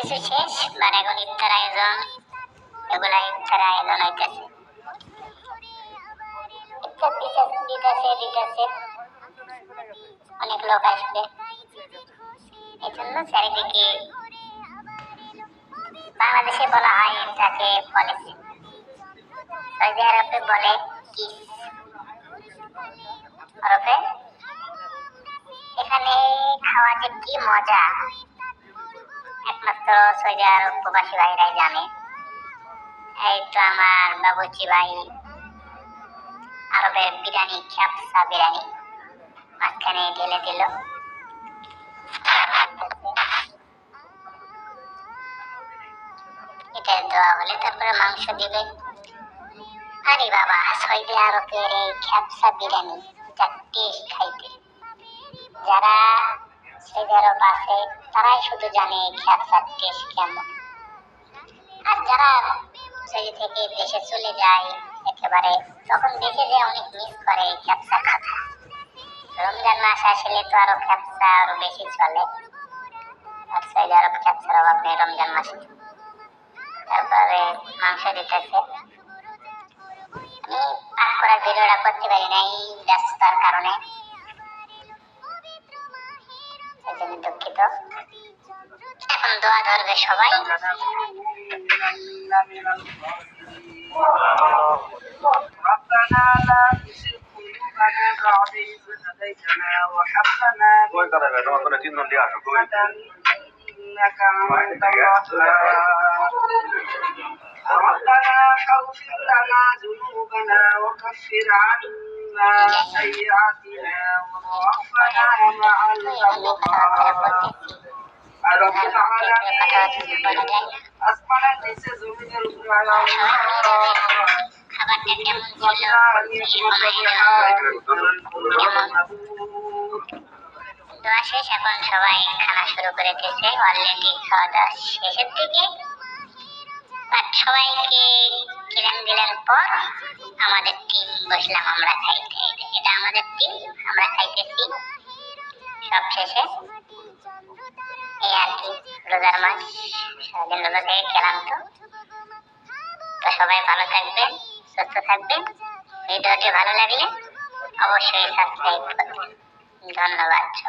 সবকিছু শেষ মানে এখন ইফতার আয়োজন এগুলা ইফতার আয়োজন হইতেছে অনেক লোক আসবে এই জন্য চারিদিকে বাংলাদেশে বলা হয় এটাকে পলিসি সৌদি আরবে বলে কি আরবে এখানে খাওয়া যে কি মজা একমাত্র সৌদি প্রবাসী ভাইরাই জানে। এই তো আমার বাবুচি ভাই, আরবের বিরিয়ানি খ্যাপসা বিরিয়ানি মাঝখানে ঢেলে দিল। এটা দেওয়া হলে তারপরে মাংস দিবে। আরে বাবা, সৌদি আরবের এই খ্যাপসা বিরিয়ানি যা টেস্ট খাইতে। যারা সৌদি আরব আছে তারাই শুধু জানে এই খ্যাপসার টেস্ট কেমন। আর যারা সৌদি থেকে দেশে চলে যায়, একেবারে তখন দেখে যে অনেক মিস করে এই খাতা রমজান মাস আসলে তো আরও খ্যাপসা আরও বেশি চলে। আর অভাব নেই রমজান মাসে। তারপরে মাংস দিতেছে। আমি পাক করার ভিডিওটা করতে পারি নাই ব্যস্ততার কারণে। من إنك أنت الوهاب ربنا فاغفر لنا ذنوبنا وكفر عنا سيئاتنا দোয়া শেষ এখন সবাই খানা শুরু করে দিয়েছে অলরেডি খাওয়া দাওয়া শেষের দিকে আর সবাইকে কিরান দিলেন পর আমাদের টিম বসলাম আমরা খাইতে এটা আমাদের টিম আমরা খাইতেছি সব শেষে এই আর কি, রোজার মাস। সারাদিন রোজা থেকে খেলাম তো। তো সবাই ভালো থাকবেন, সুস্থ থাকবেন। ভিডিওটি ভালো লাগলে অবশ্যই সাবস্ক্রাইব করবেন। ধন্যবাদ সবাই।